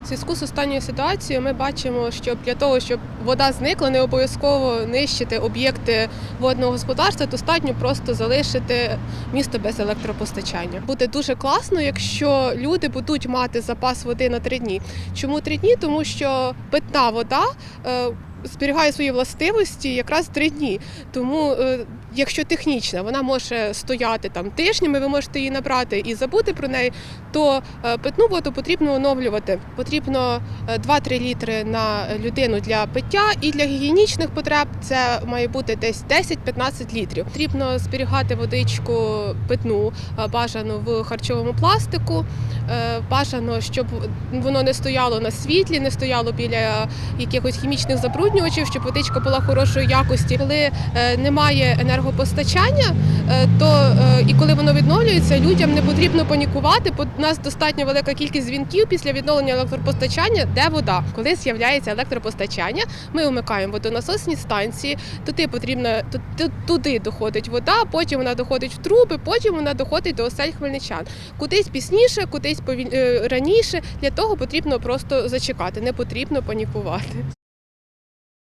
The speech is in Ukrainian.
В зв'язку з останньою ситуацією ми бачимо, що для того, щоб вода зникла, не обов'язково нищити об'єкти водного господарства, достатньо просто залишити місто без електропостачання. Буде дуже класно, якщо люди будуть мати запас води на три дні. Чому три дні? Тому що питна вода. Е, Зберігає свої властивості якраз три дні. Тому, е, якщо технічна, вона може стояти там тижнями, ви можете її набрати і забути про неї, то е, питну воду потрібно оновлювати. Потрібно е, 2-3 літри на людину для пиття і для гігієнічних потреб це має бути десь 10-15 літрів. Потрібно зберігати водичку питну, е, бажано в харчовому пластику. Е, Бажано, щоб воно не стояло на світлі, не стояло біля якихось хімічних забруднювачів, щоб водичка була хорошої якості. Коли е, немає енергопостачання, е, то е, і коли воно відновлюється, людям не потрібно панікувати, у нас достатньо велика кількість дзвінків після відновлення електропостачання, де вода. Коли з'являється електропостачання, ми вмикаємо водонасосні станції. Туди потрібно ту- ту- туди доходить вода, потім вона доходить в труби, потім вона доходить до осель хмельничан. Кудись пізніше, кудись раніше. Для того потрібно просто зачекати, не потрібно панікувати.